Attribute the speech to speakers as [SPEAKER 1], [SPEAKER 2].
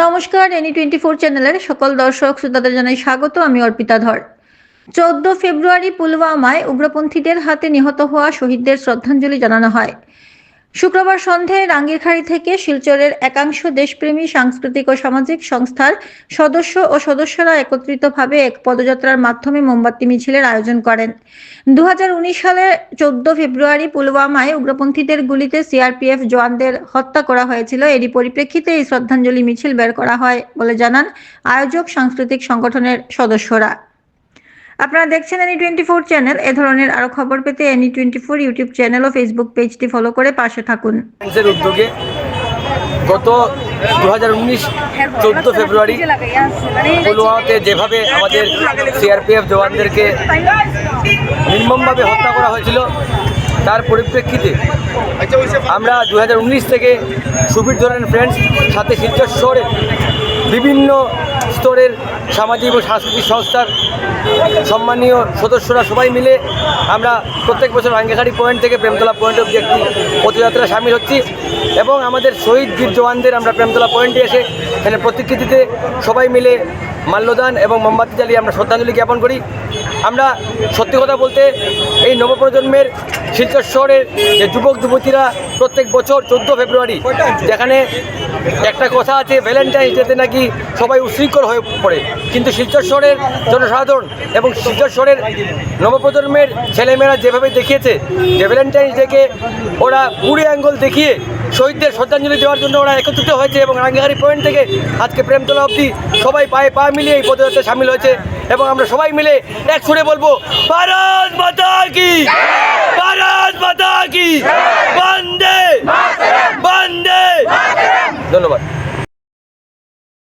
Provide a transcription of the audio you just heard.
[SPEAKER 1] নমস্কার, any twenty four চ্যানেলের সকল দর্শক শ্রোতাদের জানাই স্বাগত, আমি অর্পিতা ধর। চোদ্দ ফেব্রুয়ারি পুলওয়ামায় উগ্রপন্থীদের হাতে নিহত হওয়া শহীদদের শ্রদ্ধাঞ্জলি জানানো হয়। শুক্রবার সন্ধ্যায় রাঙ্গিরখাড়ি থেকে শিলচরের একাংশ দেশপ্রেমী সাংস্কৃতিক ও সামাজিক সংস্থার সদস্য ও সদস্যরা একত্রিতভাবে এক পদযাত্রার মাধ্যমে মোমবাতি মিছিলের আয়োজন করেন। দু হাজার উনিশ সালে চোদ্দ ফেব্রুয়ারি পুলওয়ামায় উগ্রপন্থীদের গুলিতে সিআরপিএফ জওয়ানদের হত্যা করা হয়েছিল। এরই পরিপ্রেক্ষিতে এই শ্রদ্ধাঞ্জলি মিছিল বের করা হয় বলে জানান আয়োজক সাংস্কৃতিক সংগঠনের সদস্যরা। আপনারা দেখছেন এনি টোয়েন্টি ফোর চ্যানেল এ ধরনের আরও খবর পেতে any twenty four YouTube channel ও ফেসবুক পেজটি ফলো করে পাশে থাকুন।
[SPEAKER 2] উদ্যোগে গত দু হাজার উনিশ চোদ্দ ফেব্রুয়ারি পুলওয়ামাতে যেভাবে আমাদের সিআরপিএফ জওয়ানদেরকে নির্মমভাবে হত্যা করা হয়েছিল, তার পরিপ্রেক্ষিতে আমরা দু হাজার উনিশ থেকে সুবীর ধরেন ফ্রেন্ডস সাথে শিলচর শহরের বিভিন্ন স্তরের সামাজিক ও সাংস্কৃতিক সংস্থার সম্মানীয় সদস্যরা সবাই মিলে আমরা প্রত্যেক বছর রাঙ্গেখাড়ি পয়েন্ট থেকে প্রেমতলা পয়েন্ট অব্দি একটি পদযাত্রা সামিল হচ্ছি এবং আমাদের শহীদ বীর জওয়ানদের আমরা প্রেমতলা পয়েন্টে এসে এখানে প্রতিকৃতিতে সবাই মিলে মাল্যদান এবং মোমবাতি জ্বালিয়ে আমরা শ্রদ্ধাঞ্জলি জ্ঞাপন করি। আমরা সত্যি কথা বলতে এই নবপ্রজন্মের শিলচর শহরের যে যুবক যুবতীরা প্রত্যেক বছর চোদ্দ ফেব্রুয়ারি যেখানে একটা কথা আছে ভ্যালেন্টাইন্স ডেতে নাকি সবাই উশৃঙ্খল হয়ে পড়ে। কিন্তু শিলচর শহরের জনসাধারণ এবং শিলচর শহরের নবপ্রজন্মের ছেলেমেয়েরা যেভাবে দেখিয়েছে যে ভ্যালেন্টাইন্স ডেকে ওরা কুড়ি অ্যাঙ্গল দেখিয়ে শহীদদের শ্রদ্ধাঞ্জলি দেওয়ার জন্য ওরা একত্রিত হয়েছে এবং রাঙ্গিহারি পয়েন্ট থেকে আজকে প্রেমতলা অবধি সবাই পায়ে পা মিলিয়ে এই পদযাত্রায় সামিল হয়েছে এবং আমরা সবাই মিলে এক সুরে বলব ভারত মাতা কি? ভারত মাতা কি? বন্দে ধন্যবাদ।